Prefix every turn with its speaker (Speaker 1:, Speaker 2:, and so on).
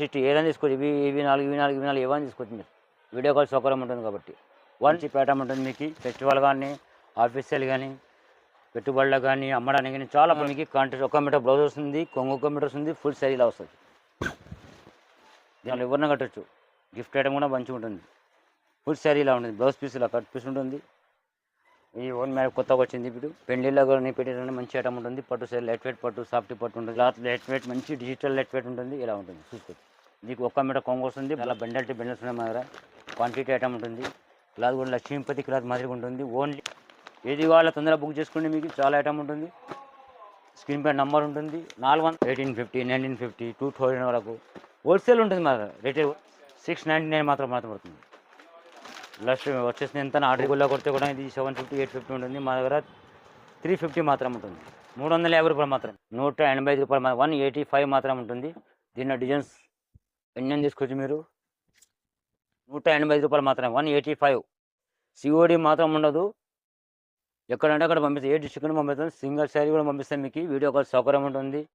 Speaker 1: Sixty ఏదైనా తీసుకోవచ్చు ఇవి ఇవి నాలుగు ఇవి నాలుగు ఇవి నాలుగు ఏమైనా తీసుకోవచ్చు మీరు. వీడియో కాల్ సౌకర్యం ఉంటుంది కాబట్టి. వన్ పేటం ఉంటుంది మీకు ఫెస్టివల్ కానీ ఆఫీషియల్ కానీ పెట్టుబడులకు కానీ అమ్మడానికి కానీ చాలా మీకు కాంట్రాక్ట్ ఒక మీటర్ బ్లౌజ్ వస్తుంది కొంగు ఒక మీటర్ వస్తుంది ఫుల్ సైజులో వస్తుంది. దానిలో ఎవరిన కట్టచ్చు. గిఫ్ట్ ఐటమ్ కూడా మంచిగా ఉంటుంది. ఫుల్ శారీలా ఉంటుంది బ్లౌజ్ పీస్ ఇలా కట్ పీస్ ఉంటుంది. ఈ ఓన్ మ్యాప్ కొత్తగా వచ్చింది ఇప్పుడు. పెళ్ళిలో కానీ పెట్టేటప్పుడు మంచి ఐటమ్ ఉంటుంది. పట్టు సైడ్ లైట్ వెయిట్ పట్టు సాఫ్ట్ పట్టు ఉంటుంది. క్లాత్ లైట్ వెయిట్ మంచి డిజిటల్ లైట్ వెయిట్ ఉంటుంది. ఇలా ఉంటుంది చూసుకోవచ్చు. మీకు ఒక్క మీటర్ కొంగు వస్తుంది అలా బెండల్ టు బెండల్స్ ఉన్నాయి మా దగ్గర క్వాంటిటీ ఐటమ్ ఉంటుంది. క్లాత్ కూడా లక్ష్మీపతి క్లాత్ మాదిరిగా ఉంటుంది. ఓన్లీ ఏది వాళ్ళ తొందరగా బుక్ చేసుకోండి మీకు. చాలా ఐటమ్ ఉంటుంది. స్క్రీన్ పై నంబర్ ఉంటుంది. నాలుగు వందల eighteen fifty nineteen fifty two thousand వరకు. హోల్సేల్ ఉంటుంది మా దగ్గర రిటైల్ సిక్స్ నైంటీ నైన్ మాత్రం మాత్రం పడుతుంది. లాస్ట్ వచ్చేసి ఎంత ఆర్డర్ గుల్లో కొడితే కూడా ఇది సెవెన్ ఫిఫ్టీ ఎయిట్ ఫిఫ్టీ ఉంటుంది. మా దగ్గర త్రీ ఫిఫ్టీ మాత్రం ఉంటుంది. మూడు వందల యాభై రూపాయలు మాత్రం. నూట ఎనభై ఐదు రూపాయలు వన్ ఎయిటీ ఫైవ్ మాత్రం ఉంటుంది. దీనిలో డిజైన్స్ ఎన్ని తీసుకోవచ్చు మీరు? నూట ఎనభై ఐదు రూపాయలు మాత్రమే. One eighty five. సిఓడి మాత్రం ఉండదు. ఎక్కడంటే అక్కడ పంపిస్తాం. ఏ డిస్ట్రిక్ట్ పంపిస్తాం? సింగల్ శారీ కూడా పంపిస్తాం మీకు. వీడియో కాల్ సౌకర్యం ఉంటుంది.